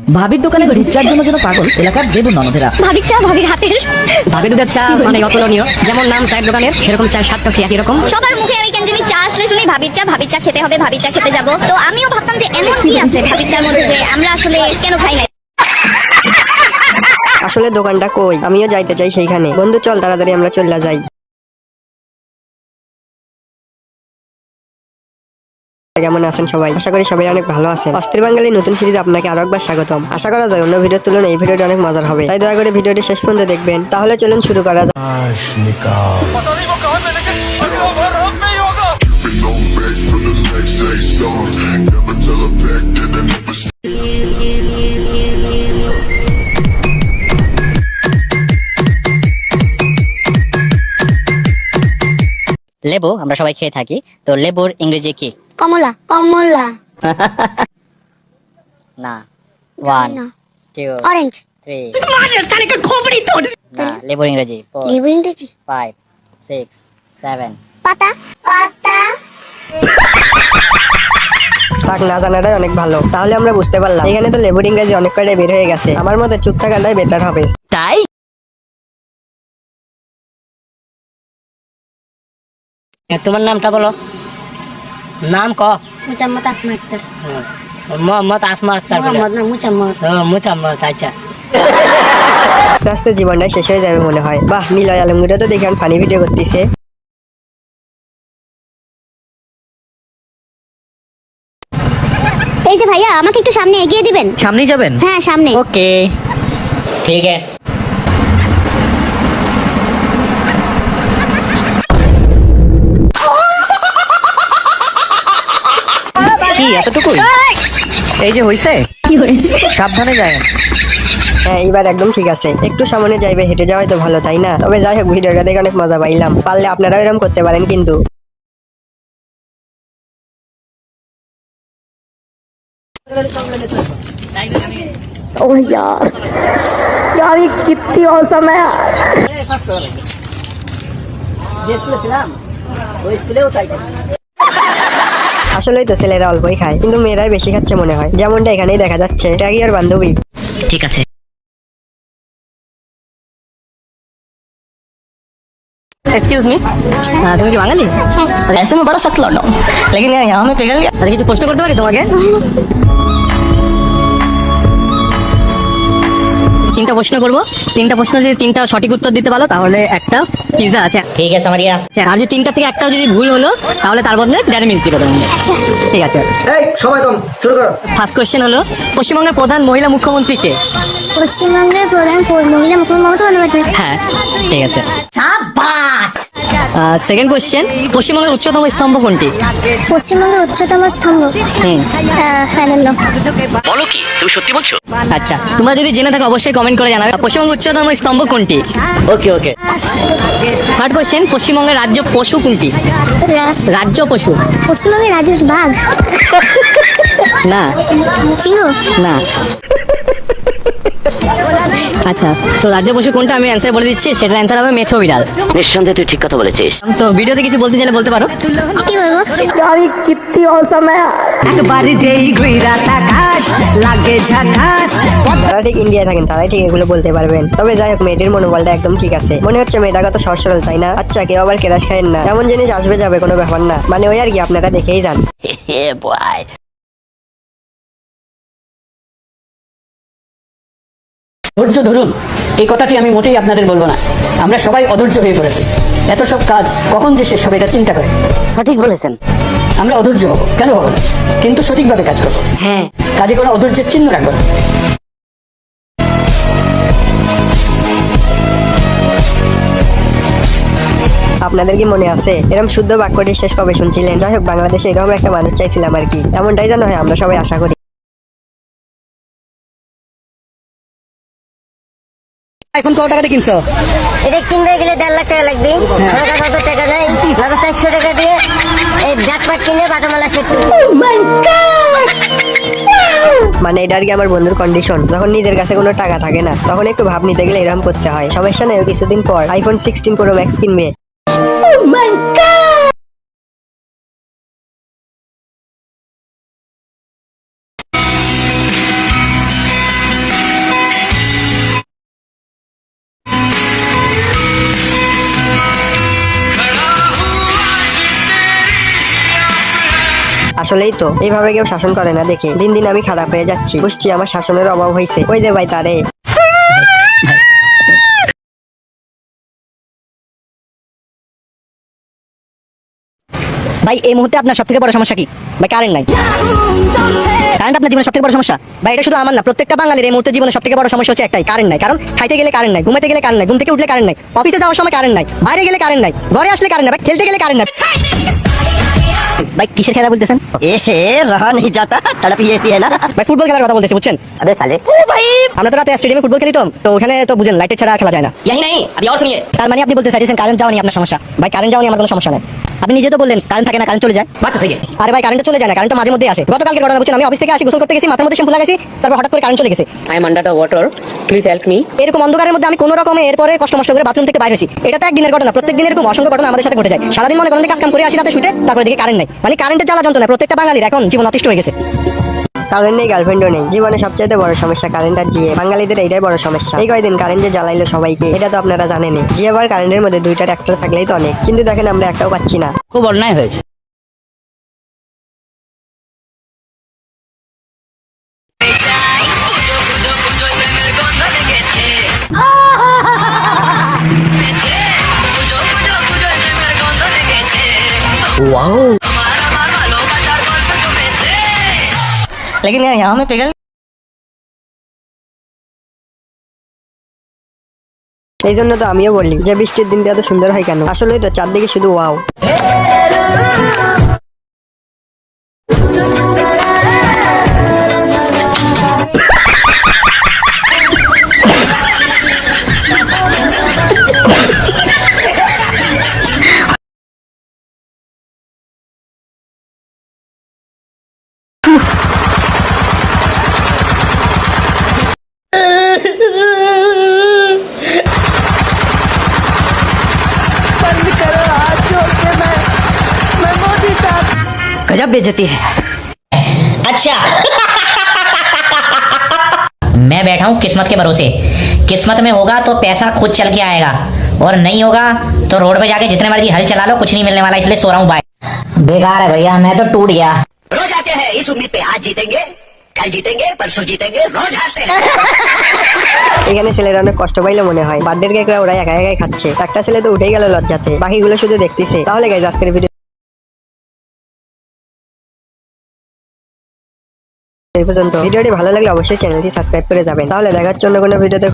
ভাবির দোকানে দুধ জন্য যেন পাগল এলাকার দেবুর ননদেরা ভাবির চা ভাবির হাতের? ভাবে দুধের চা মানে অতুলনীয় যেমন নাম চায়ের দোকানের সেরকম চায়ের স্বাদটা ঠিক একই রকম সবার মুখে আমি কেন জানি চা আসলে শুনি ভাবির চা ভাবির চা খেতে হবে ভাবির চা খেতে যাব। তো আমিও ভাবতাম যে এমন কি আছে ভাবির চার মধ্যে যে আমরা আসলে কেন খাই না আসলে দোকানটা কই? আমিও যাইতে চাই সেইখানে। বন্ধু চল তাড়াতাড়ি আমরা চলে যাই। কেমন আছেন সবাই? আশা করি সবাই অনেক ভালো আছেন। অস্থির বাঙালি নতুন সিরিজ আপনাকে আরও একবার স্বাগতম। আশা করা যায় অন্য ভিডিওর তুলনায় এই ভিডিওটি অনেক মজার হবে। তাই দয়া করে ভিডিওটি শেষ পর্যন্ত দেখবেন। তাহলে চলুন শুরু করা যাক। লেবু, আমরা সবাই খেয়ে থাকি। তো লেবুর ইংরেজি কি? কমলা কমলা। না ওয়ান। টু অরেঞ্জ থ্রি না লেবুর ইংরেজি ফোর লেবু ইংরেজি। ফাইভ সিক্স সেভেন পাতা। পাতা। থাক না জানাটাই অনেক ভালো। তাহলে আমরা বুঝতে পারলাম এখানে তো লেবুর ইংরেজি অনেক কয়টাই বের হয়ে গেছে। আমার মতে চুপ থাকাটাই বেটার হবে। তাই? তোমার নামটা বলো। নাম ক? মুজাম্মদ আসমা আক্তার। মোহাম্মদ আসমা আক্তার মোহাম্মদ না মুচাম্মদ আচ্ছা। আস্তে আস্তে জীবনটা শেষ হয়ে যাবে মনে হয়। বাহ নিলয় আলমগীরও তো দেখি ফানি ভিডিও করতেছে। এই যে ভাইয়া আমাকে একটু সামনে এগিয়ে দিবেন? সামনেই যাবেন? হ্যাঁ সামনে। ওকে। ঠিক আছে। কি এতটুকুই? এই! যে হইছে? সাবধানে যায়। হ্যাঁ এবার একদম ঠিক আছে। একটু সামনে যাইবে হেঁটে যাওয়াই তো ভালো তাই না? তবে যাই হোক ভিডিওটা দেখে অনেক মজা পাইলাম। পারলে আপনারাও এরকম করতে পারেন কিন্তু। আসলেই তো ছেলেরা অল্পই খায় কিন্তু মেয়েরাই বেশি খাচ্ছে মনে হয় যেমনটা এখানেই দেখা যাচ্ছে ট্যাগি আর বান্ধবী ঠিক আছে एक्सक्यूज मी তুমি কি বাঙালি ऐसे में बड़ा सख्त लौटा हूँ लेकिन यार यहाँ में पिघल गया আরে কিছু প্রশ্ন করতে পারি তিনটা প্রশ্ন করব। তিনটা প্রশ্ন যদি তিনটা সঠিক উত্তর দিতে পারো তাহলে একটা পিজা আছে। ঠিক আছে মারিয়া। আচ্ছা, আর যদি তিনটা থেকে একটাও যদি ভুল হলো তাহলে তার বদলে ডেয়ারি মিল্ক দিবে তোমাকে। ঠিক আছে। এই সময় কম শুরু করো। ফার্স্ট কোয়েশ্চেন হলো পশ্চিমবঙ্গের প্রধান মহিলা মুখ্যমন্ত্রী কে? পশ্চিমবঙ্গের প্রধান মহিলা মুখ্যমন্ত্রী হ্যাঁ ঠিক আছে। সেকেন্ড কোয়েশ্চেন পশ্চিমবঙ্গের উচ্চতম স্তম্ভ কোনটি? পশ্চিমবঙ্গের উচ্চতম স্তম্ভ? হুম। হ্যাঁ আচ্ছা তোমরা যদি জেনে থাকো অবশ্যই কমেন্ট করে জানাবে। পশ্চিমবঙ্গের উচ্চতম স্তম্ভ কোনটি? ওকে ওকে থার্ড কোয়েশ্চেন পশ্চিমবঙ্গের রাজ্য পশু কোনটি? রাজ্য পশু। পশ্চিমবঙ্গের রাজ্য বাঘ? না। সিংহ না। আচ্ছা তো রাজ্য পশু কোনটা আমি অ্যান্সার বলে দিচ্ছি? সেটার অ্যান্সার হবে মেছো বিড়াল। নিঃসন্দেহে তুই ঠিক কথা বলেছিস। তো ভিডিওতে কিছু বলতে চাইলে বলতে পারো? কি বলব? যারা ঠিক ইন্ডিয়ায় থাকেন তারাই ঠিক এগুলো বলতে পারবেন। তবে যাই হোক মেয়েটির মনোবলটা একদম ঠিক আছে। মনে হচ্ছে মেয়েটা কত সহজ সরল তাই না? আচ্ছা কেউ আবার কেরাস খায়েন না। এমন জিনিস আসবে যাবে কোনো ব্যাপার না। মানে ওই আর কি আপনারা দেখেই যান। ধৈর্য ধরুন। এই কথাটি আমি মোটেই আপনাদের বলব না। আমরা সবাই অধৈর্য হয়ে পড়েছি। এত সব কাজ কখন যে শেষ হবে এটা চিন্তা করে সঠিক বলেছেন। আমরা অধৈর্য হব। কেন হব না? কিন্তু সঠিকভাবে কাজ করব। হ্যাঁ। কাজে কোনো অধৈর্যের চিহ্ন রাখব না। আপনাদের কি মনে আছে? এরকম শুদ্ধ বাক্যটি শেষ কবে শুনছিলেন? যাই হোক বাংলাদেশে এরকম একটা মানুষ চাইছিলাম আর কি। এমনটাই যেন হয় আমরা সবাই আশা করি। আইফোন কত টাকা দিয়ে কিনছো? এটা কিনতে গেলে দেড় লাখ টাকা লাগবে। সরকার হাজার টাকা নেই। নগদ চারশো টাকা দিয়ে এই ব্যাকপ্যাক কিনে বাটামালা সেট মানে এটা আর কি আমার বন্ধুর কন্ডিশন যখন নিজের কাছে কোনো টাকা থাকে না তখন একটু ভাব নিতে গেলে এরকম করতে হয়। সমস্যা নেই কিছুদিন পর আইফোন সিক্সটিন প্রো ম্যাক্স কিনবে। আসলেই তো এইভাবে কেউ শাসন করে না দেখে। দিন দিন আমি খারাপ হয়ে যাচ্ছি। বুঝছি আমার শাসনের অভাব হয়েছে ওই যে ভাই তারে। ভাই, এই মুহূর্তে আপনার সব থেকে বড় সমস্যা কি? ভাই কারেন্ট নাই। কারেন্ট আপনার জীবনের সব থেকে বড় সমস্যা? ভাই, এটা শুধু আমার না, প্রত্যেকটা বাঙালির এই মুহূর্তে জীবনের সব থেকে বড় সমস্যা হচ্ছে একটাই কারেন্ট নাই। কারণ খাইতে গেলে কারেন্ট নাই ঘুমাতে গেলে কারেন্ট নাই, ঘুম থেকে উঠলে কারেন্ট নাই, অফিসে যাওয়ার সময় কারেন্ট নাই, বাইরে গেলে কারেন্ট নাই, ঘরে আসলে কারেন্ট নাই খেলতে গেলে কারেন্ট নাই। ভাই কিসের খেলা বলতেছেন? এ হে রহা নেই যাতা তারা পিএসি না? ভাই ফুটবল খেলার কথা বলতেছি বুঝছেন? আরে সালে ও ভাই! আমরা তো রাতে স্টেডিয়ামে ফুটবল খেলি তো তো ওখানে তো বুঝেন লাইটের ছাড়া খেলা যায় না। ইয়াহি নাই আমি আর শুনিয়ে। তার মানে আপনি বলতে চাইছেন কারেন্ট যাওয়া নিয়ে আপনার সমস্যা। ভাই কারেন্ট যাওয়া নিয়ে আমার কোনো সমস্যা নাই। আপনি নিজে তো বললেন কারেন্ট থাকে না কারেন্ট চলে যায়। বাচ্চা সেই। আরে ভাই কারেন্ট চলে যায় না কারেন্ট মাঝে মধ্যে আসে। গতকালকে ঘটনা বলছেন আমি অফিস থেকে আসি গোসল করতে গেছি মাথার মধ্যে শ্যাম্পু লাগাইছি তারপর হঠাৎ করে কারেন্ট চলে গেছে। I am under the water please help me এরকম অন্ধকারের মধ্যে আমি কোনো রকমে এরপরে কষ্ট মষ্ট করে বাথরুম থেকে বাইরে হয়েছি। এটা তো একদিনের ঘটনা প্রত্যেক দিন এরকম অসংখ্য ঘটনা আমাদের সাথে ঘটে যায়। সারাদিন মনে করেন কাজ কাম করে আসি রাতে শুটে তারপরে দেখি কারেন্ট নাই। মানে কারেন্টের জ্বালা যন্ত্রণা প্রত্যেকটা বাঙালির এখন জীবন অতিষ্ঠ হয়ে গেছে। কারেন্ট নেই গার্লফ্রেন্ডও নেই। জীবনে সবচেয়ে বড় সমস্যা কারেন্ট আর জিয়ে বাঙালিদের এইটাই বড় সমস্যা। এই কয়দিন কারেন্ট যে জ্বালাইলো সবাইকে এটা তো আপনারা জানেনই। জিয়ে আবার কারেন্টের মধ্যে দুইটা ট্রাক্টর থাকলেই তো অনেক। কিন্তু দেখেন আমরা একটাও পাচ্ছি না। খুব অন্যায় হয়েছে। लेकिन यार यहाँ में पिघल এই জন্য তো আমিও বলি যে বৃষ্টির দিনটা এত সুন্দর হয় কেন আসলেই তো চারদিকে শুধু ওয়াও गजब बेइज्जती है अच्छा मैं बैठा हूँ किस्मत के भरोसे किस्मत में होगा तो पैसा खुद चल के आएगा और नहीं होगा तो रोड पे जाके जितने मर्जी हल चला लो कुछ नहीं मिलने वाला इसलिए सो रहा हूँ बाय बेकार है भैया मैं तो टूट गया रोज आते हैं इस उम्मीद पे आज जीतेंगे कल जीतेंगे परसों जीतेंगे रोज हारते हैं এখানে ছেলেরা অনেক কষ্ট পাইলে মনে হয় বার্থডের কেকরা ওরা একা একাই খাচ্ছে একটা ছেলে তো উঠেই গেল লজ্জাতে বাকিগুলো শুধু দেখতেছে তাহলে গাইজ আজকের ভিডিও এই পর্যন্ত। ভিডিওটি ভালো লাগলে অবশ্যই চ্যানেলটি সাবস্ক্রাইব করে যাবেন। তাহলে দেখার জন্য কোনো ভিডিওতে